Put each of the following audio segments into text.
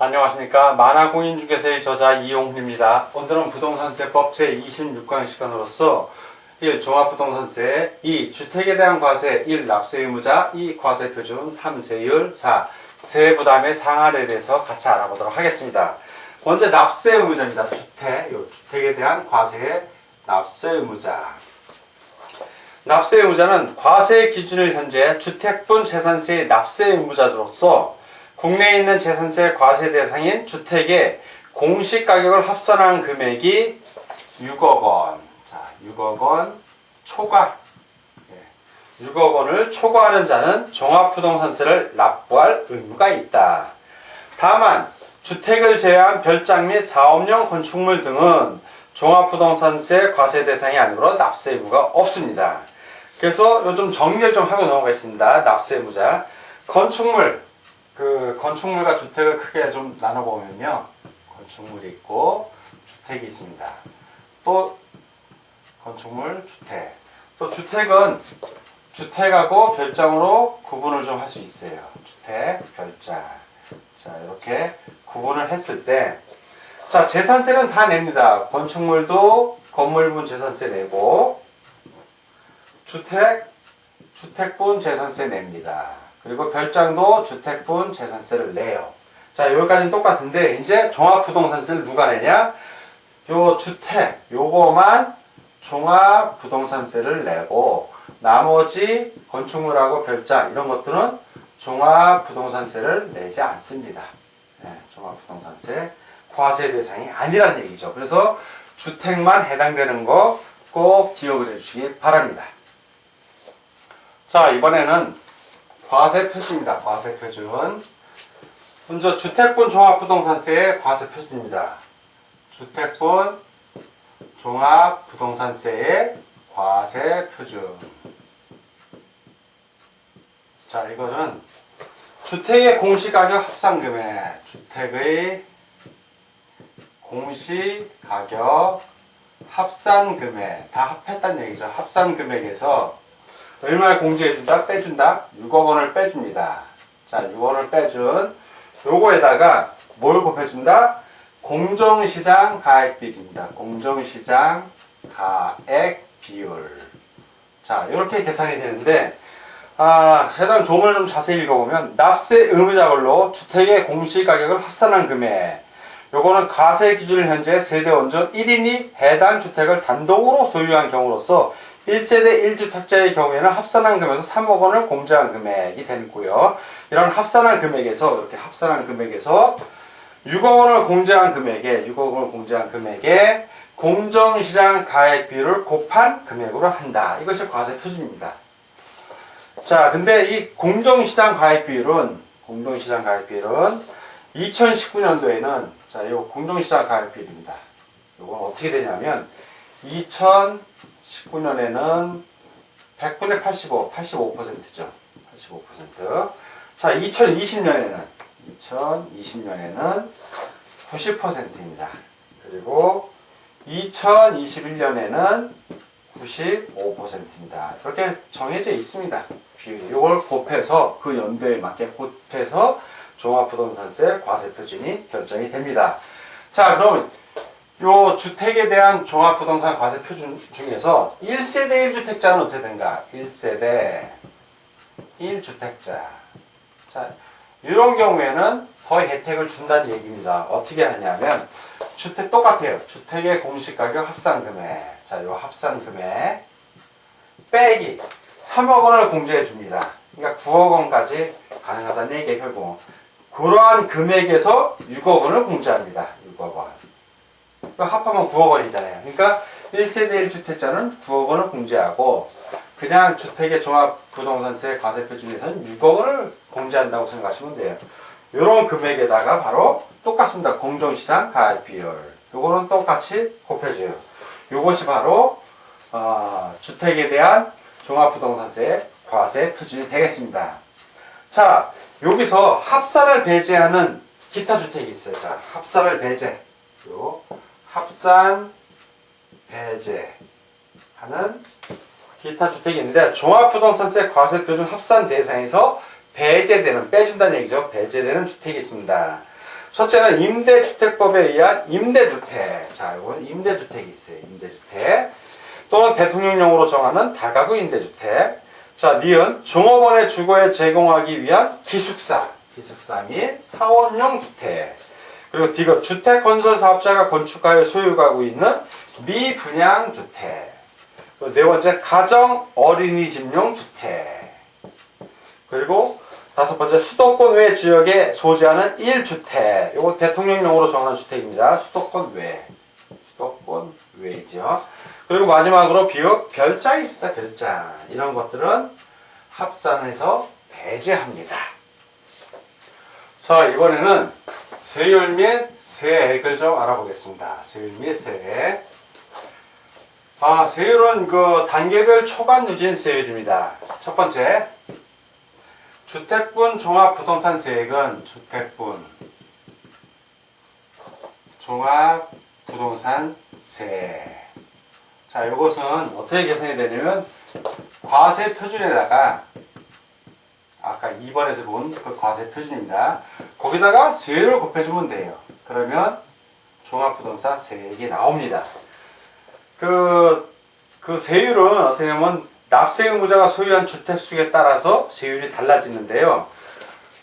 안녕하십니까 만화공인중개사의 저자 이용훈입니다. 오늘은 부동산세법 제26강 시간으로서 1. 종합부동산세 2. 주택에 대한 과세 1. 납세 의무자 2. 과세 표준 3. 세율 4. 세부담의 상한에 대해서 같이 알아보도록 하겠습니다. 먼저 납세 의무자입니다. 주택, 요 주택에 대한 과세의 납세 의무자. 납세 의무자는 과세 기준을 현재 주택분 재산세의 납세 의무자로서 국내에 있는 재산세 과세 대상인 주택의 공시 가격을 합산한 금액이 6억 원. 자, 6억 원 초과. 예. 6억 원을 초과하는 자는 종합부동산세를 납부할 의무가 있다. 다만 주택을 제외한 별장 및 사업용 건축물 등은 종합부동산세 과세 대상이 아니므로 납세 의무가 없습니다. 그래서 좀 정리를 좀 하고 넘어가겠습니다. 납세 의무자. 건축물, 그 건축물과 주택을 크게 좀 나눠보면요. 건축물이 있고 주택이 있습니다. 또 건축물, 주택. 또 주택은 주택하고 별장으로 구분을 좀 할 수 있어요. 주택, 별장. 자, 이렇게 구분을 했을 때, 자, 재산세는 다 냅니다. 건축물도 건물분 재산세 내고, 주택, 주택분 재산세 냅니다. 그리고 별장도 주택분 재산세를 내요. 자, 여기까지는 똑같은데, 이제 종합부동산세를 누가 내냐? 요 주택, 요거만 종합부동산세를 내고, 나머지 건축물하고 별장, 이런 것들은 종합부동산세를 내지 않습니다. 네, 종합부동산세 과세 대상이 아니란 얘기죠. 그래서 주택만 해당되는 거 꼭 기억을 해주시기 바랍니다. 자, 이번에는 과세 표준입니다. 과세 표준. 먼저 주택분 종합부동산세의 과세 표준입니다. 주택분 종합부동산세의 과세 표준. 자, 이거는 주택의 공시가격 합산금액, 주택의 공시가격 합산금액, 다 합했다는 얘기죠. 합산금액에서 얼마를 공제해준다? 빼준다? 6억 원을 빼줍니다. 자, 6억 원을 빼준 요거에다가 뭘 곱해준다? 공정시장 가액 비율입니다. 공정시장 가액 비율. 자, 이렇게 계산이 되는데, 아, 해당 조문을 좀 자세히 읽어보면, 납세 의무자별로 주택의 공시가격을 합산한 금액, 요거는 과세 기준을 현재 세대 원전 1인이 해당 주택을 단독으로 소유한 경우로서 1세대 1주택자의 경우에는 합산한 금액에서 3억 원을 공제한 금액이 되고요. 이런 합산한 금액에서 이렇게 합산한 금액에서 6억 원을 공제한 금액에 6억 원을 공제한 금액에 공정시장 가액 비율을 곱한 금액으로 한다. 이것이 과세 표준입니다. 자, 근데 이 공정시장 가액 비율은 공정시장 가액 비율은 2019년도에는 자, 이 공정시장 가액 비율입니다. 이건 어떻게 되냐면 2019년에는 100분의 85, 85%죠. 85%. 자, 2020년에는 2020년에는 90%입니다. 그리고 2021년에는 95%입니다. 이렇게 정해져 있습니다. 비율이. 이걸 곱해서 그 연도에 맞게 곱해서 종합부동산세 과세 표준이 결정이 됩니다. 자, 그럼 요 주택에 대한 종합부동산 과세 표준 중에서 1세대 1주택자는 어떻게 된가? 1세대 1주택자. 자, 이런 경우에는 더 혜택을 준다는 얘기입니다. 어떻게 하냐면 주택 똑같아요. 주택의 공시가격 합산금액. 자, 요 합산금액 빼기 3억 원을 공제해 줍니다. 그러니까 9억 원까지 가능하다는 얘기예요, 결국. 그러한 금액에서 6억 원을 공제합니다. 6억 원. 그 합하면 9억 원이잖아요. 그러니까 1세대 1주택자는 9억 원을 공제하고 그냥 주택의 종합부동산세 과세표 중에서는 6억 원을 공제한다고 생각하시면 돼요. 이런 금액에다가 바로 똑같습니다. 공정시장 가액 비율. 요거는 똑같이 곱해줘요. 요것이 바로 어, 주택에 대한 종합부동산세 과세 표준이 되겠습니다. 자, 여기서 합산을 배제하는 기타 주택이 있어요. 자, 합산을 배제. 요 합산 배제하는 기타 주택이 있는데 종합부동산세 과세 표준 합산 대상에서 배제되는 빼준다는 얘기죠. 배제되는 주택이 있습니다. 첫째는 임대주택법에 의한 임대주택. 자, 이건 임대주택이 있어요. 임대주택. 또는 대통령령으로 정하는 다가구 임대주택. 자, 니은 종업원의 주거에 제공하기 위한 기숙사. 기숙사 및 사원용 주택. 그리고 디귿 주택 건설 사업자가 건축하여 소유하고 있는 미분양 주택. 네 번째 가정 어린이 집용 주택. 그리고 다섯 번째 수도권 외 지역에 소지하는 1주택. 이거 대통령령으로 정하는 주택입니다. 수도권 외. 수도권 외이죠. 그리고 마지막으로 비읍 별장이 있다. 별장. 이런 것들은 합산해서 배제합니다. 자, 이번에는 세율 및 세액을 좀 알아보겠습니다. 세율 및 세액. 아, 세율은 그 단계별 초과 누진 세율입니다. 첫 번째, 주택분 종합부동산 세액은 주택분 종합부동산세. 자, 이것은 어떻게 계산이 되냐면 과세 표준에다가 아까 2번에서 본 그 과세 표준입니다. 거기다가 세율을 곱해주면 돼요. 그러면 종합부동산 세액이 나옵니다. 그, 그 세율은 어떻게 보면 납세 의무자가 소유한 주택 수에 따라서 세율이 달라지는데요.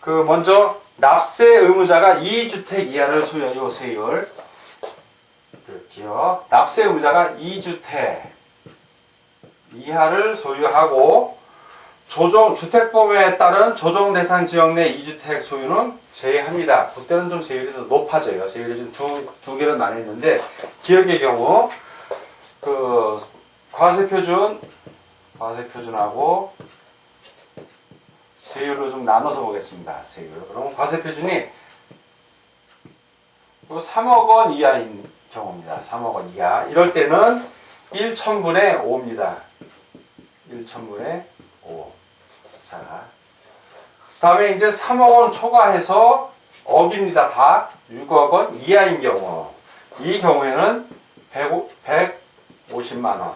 그 먼저 납세 의무자가 2주택 이하를 소유한 요 세율 기억 납세 의무자가 2주택 이하를 소유하고 조정 주택법에 따른 조정 대상 지역 내 2주택 소유는 제외합니다. 그때는 좀 세율이 더 높아져요. 세율이 좀두두 개로 나뉘는데 기억의 경우 그 과세 표준 과세 표준하고 세율을 좀 나눠서 보겠습니다. 세율. 그럼 과세 표준이 3억 원 이하인 경우입니다. 3억 원 이하. 이럴 때는 1천분의 5입니다. 1천분의 5. 자. 다음에 이제 3억 원 초과해서 억입니다. 다 6억 원 이하인 경우. 이 경우에는 100, 150만 원.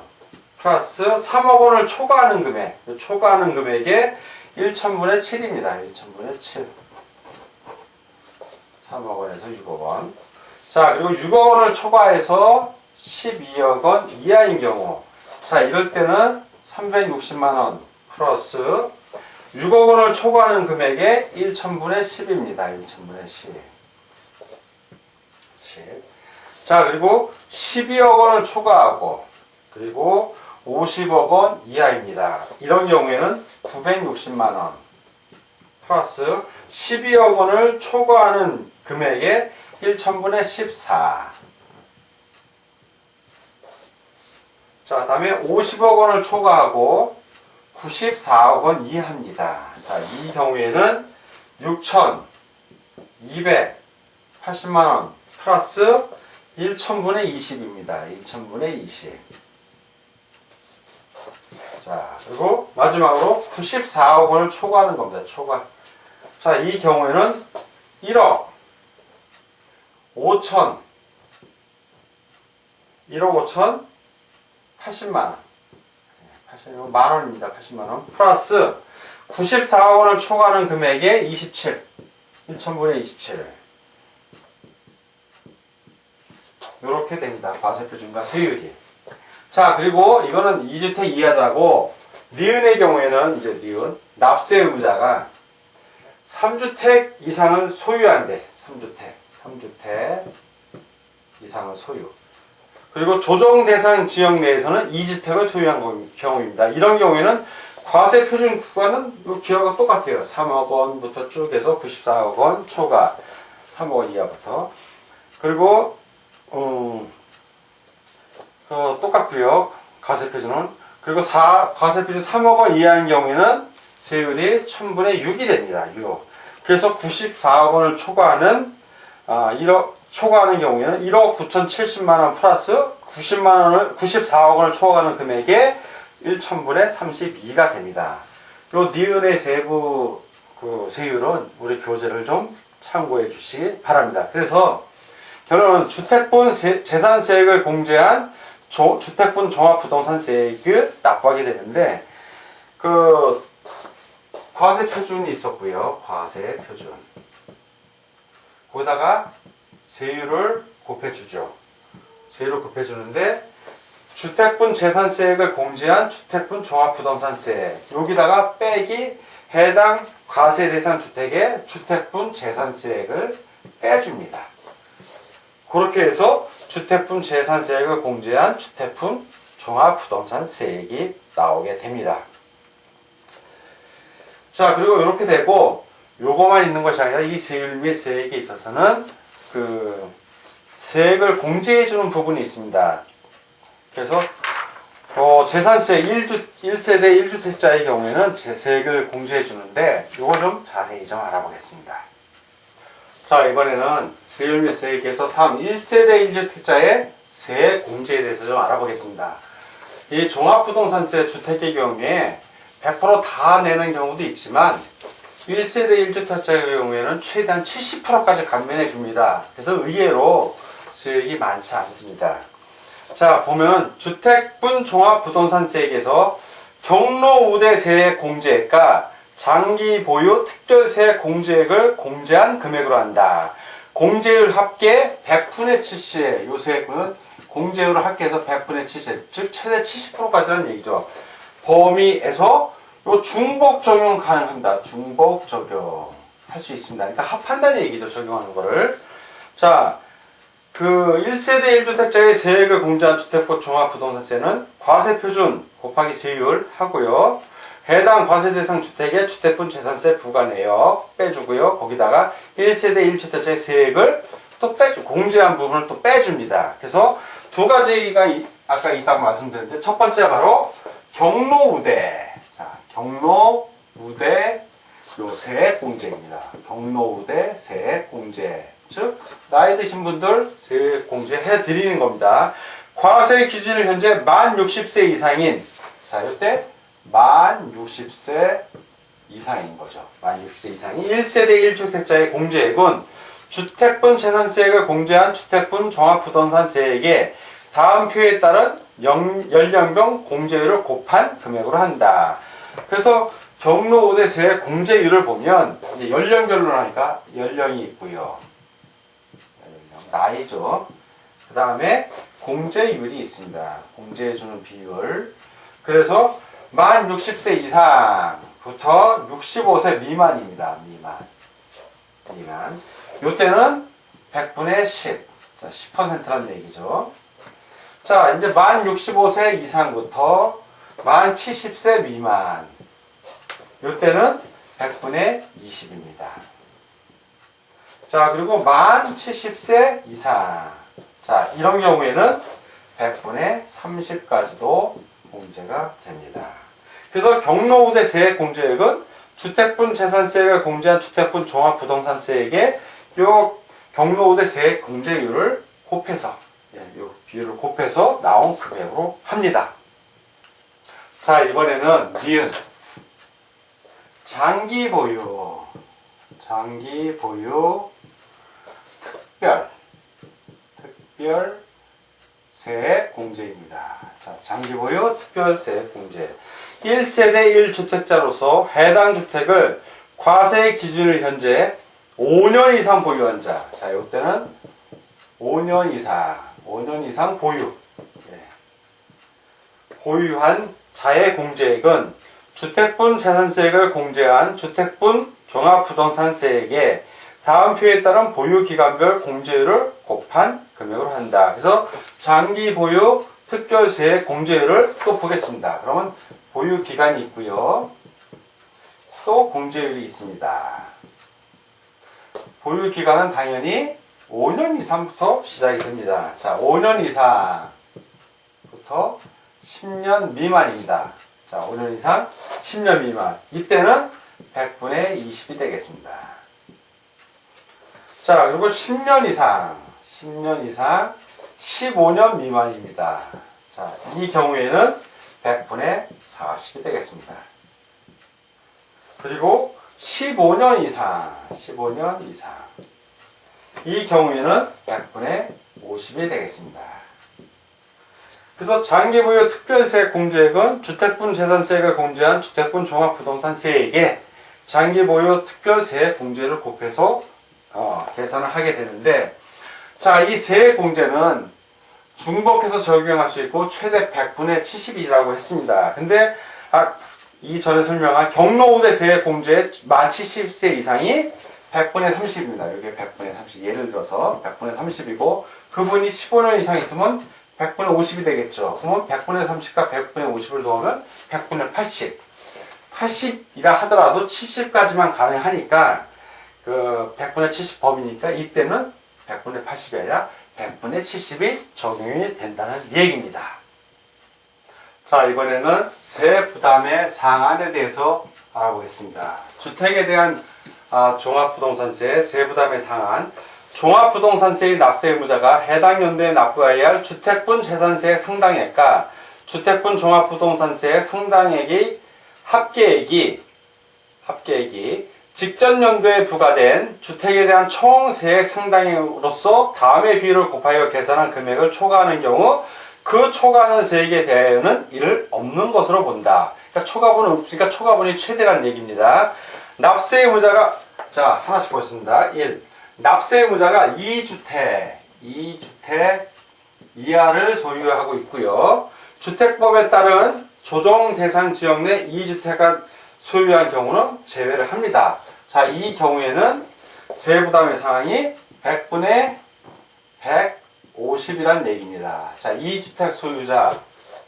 플러스 3억 원을 초과하는 금액. 초과하는 금액에 1천분의 7입니다. 1천분의 7. 3억 원에서 6억 원. 자, 그리고 6억 원을 초과해서 12억 원 이하인 경우. 자, 이럴 때는 360만 원 플러스 6억 원을 초과하는 금액에 1천분의 10입니다. 1천분의 10. 10. 자, 그리고 12억 원을 초과하고 그리고 50억 원 이하입니다. 이런 경우에는 960만 원 플러스 12억 원을 초과하는 금액에 1천분의 14. 자, 다음에 50억 원을 초과하고 94억 원 이하입니다. 자, 이 경우에는 6,280만 원 플러스 1천분의 20입니다. 1천분의 20. 자, 그리고 마지막으로 94억 원을 초과하는 겁니다. 초과. 자, 이 경우에는 1억 5천 1억 5천 80만 원. 80만 만 원입니다. 80만 원. 플러스 94억 원을 초과하는 금액에 27. 1천분의 27. 이렇게 됩니다. 과세표준과 세율이. 자, 그리고 이거는 2주택 이하자고, 니은의 경우에는 이제 니은, 납세 의무자가 3주택 이상을 소유한대. 3주택. 3주택 이상을 소유. 그리고 조정 대상 지역 내에서는 2주택을 소유한 경우입니다. 이런 경우에는 과세 표준 구간은 기여가 똑같아요. 3억 원부터 쭉 해서 94억 원 초과 3억 원 이하부터. 그리고 음, 어, 똑같고요. 과세 표준은 그리고 4, 과세 표준 3억 원 이하인 경우에는 세율이 1000분의 6이 됩니다. 6. 그래서 94억 원을 초과하는 아, 1억 초과하는 경우에는 1억 9,070만 원 플러스 90만 원을 94억 원을 초과하는 금액에 1천분의 32가 됩니다. 요 니은의 세부 그 세율은 우리 교재를 좀 참고해 주시기 바랍니다. 그래서 결론은 주택분 세, 재산세액을 공제한 조, 주택분 종합부동산세액을 납부하게 되는데 그 과세 표준이 있었고요. 과세 표준. 거기다가 세율을 곱해주죠. 세율을 곱해주는데 주택분 재산세액을 공제한 주택분 종합부동산세 여기다가 빼기 해당 과세 대상 주택의 주택분 재산세액을 빼줍니다. 그렇게 해서 주택분 재산세액을 공제한 주택분 종합부동산 세액이 나오게 됩니다. 자 그리고 이렇게 되고 요거만 있는 것이 아니라 이 세율 및 세액에 있어서는 그 세액을 공제해 주는 부분이 있습니다. 그래서 어, 재산세 1주, 1세대 1주택자의 경우에는 세액을 공제해 주는데 요거 좀 자세히 좀 알아보겠습니다. 자 이번에는 세율 및 세액에서 3, 1세대 1주택자의 세액 공제에 대해서 좀 알아보겠습니다. 이 종합부동산세 주택의 경우에 100%다 내는 경우도 있지만 1세대 1주택자의 경우에는 최대한 70%까지 감면해 줍니다. 그래서 의외로 수익이 많지 않습니다. 자, 보면 주택분 종합부동산세액에서 경로 우대 세액 공제액과 장기 보유 특별세액 공제액을 공제한 금액으로 한다. 공제율 합계 100분의 70의 요 세액은 공제율을 합계해서 100분의 70, 즉 최대 70%까지라는 얘기죠. 범위에서 요 중복 적용 가능합니다. 중복 적용 할 수 있습니다. 그러니까 합한다는 얘기죠. 적용하는 거를. 자, 그 1세대 1주택자의 세액을 공제한 주택법 종합부동산세는 과세 표준 곱하기 세율 하고요. 해당 과세 대상 주택의 주택분 재산세 부과 내역 빼주고요. 거기다가 1세대 1주택자의 세액을 또 빼주, 공제한 부분을 또 빼줍니다. 그래서 두 가지가 이- 아까 있다고 말씀드렸는데 첫 번째 바로 경로 우대. 자, 경로 우대 요 세액 공제입니다. 경로 우대 세액 공제. 즉 나이 드신 분들 세액 공제 해 드리는 겁니다. 과세 기준은 현재 만 60세 이상인 자, 이때 만 60세 이상인 거죠. 만 60세 이상인 1세대 1주택자의 공제액은 주택분 재산세액을 공제한 주택분 종합부동산세액에 다음 표에 따른 영- 연령별 공제율을 곱한 금액으로 한다. 그래서 경로 5대 세액 공제율을 보면 이제 연령별로 하니까 연령이 있고요. 나이죠. 그 다음에 공제율이 있습니다. 공제해주는 비율. 그래서 만 60세 이상부터 65세 미만입니다. 미만. 미만. 요때는 100분의 10. 자, 10%란 얘기죠. 자, 이제 만 65세 이상부터 만 70세 미만. 요때는 100분의 20입니다. 자, 그리고 만 70세 이상. 자, 이런 경우에는 100분의 30까지도 공제가 됩니다. 그래서 경로우대 세액 공제액은 주택분 재산세액을 공제한 주택분 종합부동산세액에 요 경로우대 세액 공제율을 곱해서 예, 요 비율을 곱해서 나온 금액으로 합니다. 자 이번에는 니은 장기 보유 장기 보유 특별 특별 세액 공제입니다. 자, 장기 보유 특별 세액 공제. 1세대 1주택자로서 해당 주택을 과세 기준을 현재 5년 이상 보유한 자. 자, 이때는 5년 이상, 5년 이상 보유. 예. 보유한 자의 공제액은 주택분 재산세액을 공제한 주택분 종합부동산세액에 다음 표에 따른 보유 기간별 공제율을 곱한 금액으로 한다. 그래서 장기 보유 특별세액 공제율을 또 보겠습니다. 그러면 보유 기간이 있고요. 또 공제율이 있습니다. 보유 기간은 당연히 5년 이상부터 시작이 됩니다. 자, 5년 이상부터 10년 미만입니다. 자, 5년 이상 10년 미만. 이때는 100분의 20이 되겠습니다. 자, 그리고 10년 이상, 10년 이상, 15년 미만입니다. 자, 이 경우에는 100분의 40이 되겠습니다. 그리고 15년 이상, 15년 이상. 이 경우에는 100분의 50이 되겠습니다. 그래서 장기부여 특별세 공제액은 주택분 재산세액을 공제한 주택분 종합부동산세액에 장기 보유 특별세 공제를 곱해서 어, 계산을 하게 되는데 자, 이 세 공제는 중복해서 적용할 수 있고 최대 100분의 70이라고 했습니다. 근데 아, 이전에 설명한 경로우대 세 공제 만 70세 이상이 100분의 30입니다. 여기 100분의 30. 예를 들어서 100분의 30이고 그분이 15년 이상 있으면 100분의 50이 되겠죠. 그러면 100분의 30과 100분의 50을 더하면 100분의 80. 80이라 하더라도 70까지만 가능하니까 그 100분의 70 범위니까 이때는 100분의 80이 아니라 100분의 70이 적용이 된다는 얘기입니다. 자, 이번에는 세 부담의 상한에 대해서 알아보겠습니다. 주택에 대한 아, 종합부동산세 세 부담의 상한 종합부동산세의 납세 의무자가 해당 연도에 납부해야 할 주택분 재산세 상당액과 주택분 종합부동산세의 상당액이 합계액이 합계액이 직전 연도에 부과된 주택에 대한 총 세액 상당액으로서 다음의 비율을 곱하여 계산한 금액을 초과하는 경우 그 초과하는 세액에 대하여는 이를 없는 것으로 본다. 그러니까 초과분은 없으니까 초과분이 최대란 얘기입니다. 납세 의무자가 자 하나씩 보겠습니다. 1. 납세 의무자가 2주택 2주택 이하를 소유하고 있고요. 주택법에 따른 조정 대상 지역 내 2주택을 소유한 경우는 제외를 합니다. 자, 이 경우에는 세부담의 상황이 100분의 150이라는 얘기입니다. 자, 2주택 소유자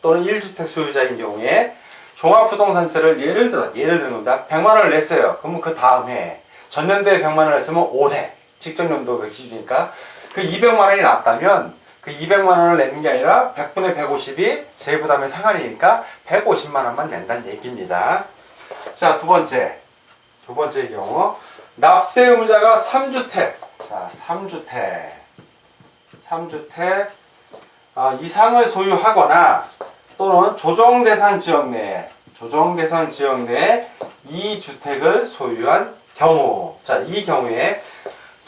또는 1주택 소유자인 경우에 종합부동산세를 예를 들어, 예를 드는 겁니다. 100만 원을 냈어요. 그러면 그 다음 해, 전년도에 100만 원을 냈으면 올해, 직전 연도 기준이니까 그 200만 원이 났다면 그 200만 원을 내는 게 아니라 100분의 150이 세부담의 상한이니까 150만 원만 낸다는 얘기입니다. 자, 두 번째. 두 번째 경우. 납세 의무자가 3주택. 자, 3주택. 3주택 아, 이상을 소유하거나 또는 조정 대상 지역 내에 조정 대상 지역 내에 2주택을 소유한 경우. 자, 이 경우에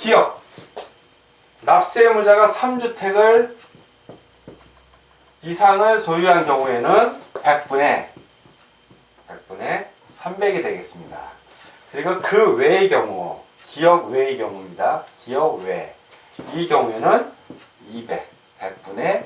기억 납세 의무자가 3주택을 이상을 소유한 경우에는 100분의 100분의 300이 되겠습니다. 그리고 그 외의 경우, 기억 외의 경우입니다. 기억 외. 이 경우에는 200, 100분의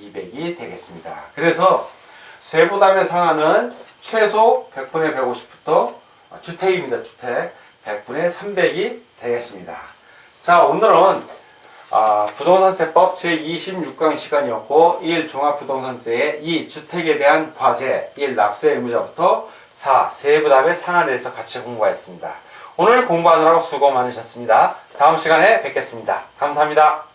200이 되겠습니다. 그래서 세부담의 상한은 최소 100분의 150부터 주택입니다. 주택. 100분의 300이 되겠습니다. 자, 오늘은 아, 부동산세법 제26강 시간이었고 1. 종합부동산세의 2. 주택에 대한 과세 1. 납세 의무자부터 4. 세부담의 상한에 대해서 같이 공부했습니다. 오늘 공부하느라고 수고 많으셨습니다. 다음 시간에 뵙겠습니다. 감사합니다.